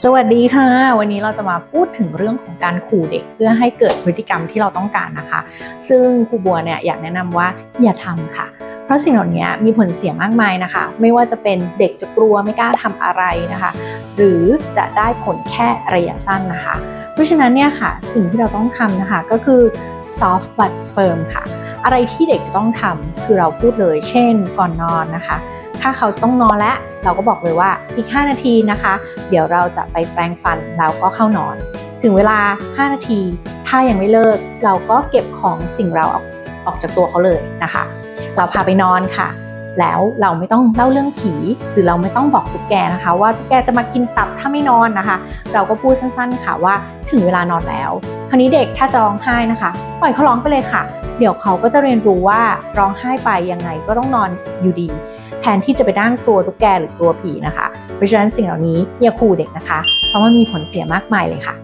สวัสดีค่ะ วันนี้เราจะมาพูดถึงเรื่องของการขู่เด็กเพื่อให้เกิดพฤติกรรมที่เราต้องการนะคะ ซึ่งครูบัวเนี่ยอยากแนะนำว่าอย่าทำค่ะ เพราะสิ่งเหล่านี้มีผลเสียมากมายนะคะ ไม่ว่าจะเป็นเด็กจะกลัวไม่กล้าทำอะไรนะคะ หรือจะได้ผลแค่ระยะสั้นนะคะ เพราะฉะนั้นเนี่ยค่ะสิ่งที่เราต้องทำนะคะก็คือ soft but firm ค่ะ อะไรที่เด็กจะต้องทำคือเราพูดเลย เช่น ก่อนนอนนะคะ ถ้าเขาจะต้องนอนแล้ว เราก็บอกเลยว่าอีก 5 นาทีนะคะ เดี๋ยวเราจะไปแปรงฟันแล้วก็เข้านอน ถึงเวลา 5 นาที ถ้ายังไม่เลิก เราก็เก็บของสิ่งเราออกออกจากตัวเขาเลยนะคะ เราพาไปนอนค่ะ แล้วเราไม่ต้องเล่าเรื่องผีหรือเราไม่ต้องบอกตุ๊กแกนะคะ ว่าตุ๊กแกจะมากินตับถ้าไม่นอนนะคะ เราก็พูดสั้นๆค่ะว่าถึงเวลานอนแล้ว คราวนี้เด็กถ้าจะร้องไห้นะคะ ปล่อยเขาร้องไปเลยค่ะ เดี๋ยวเขาก็จะเรียนรู้ว่าร้องไห้ไปยังไงก็ต้องนอนอยู่ดี แทนที่จะไปนั่งกลัวตุ๊กแกหรือกลัวผีนะคะ เพราะฉะนั้นสิ่งเหล่านี้อย่าขู่เด็กนะคะ เพราะมันมีผลเสียมากมายเลยค่ะ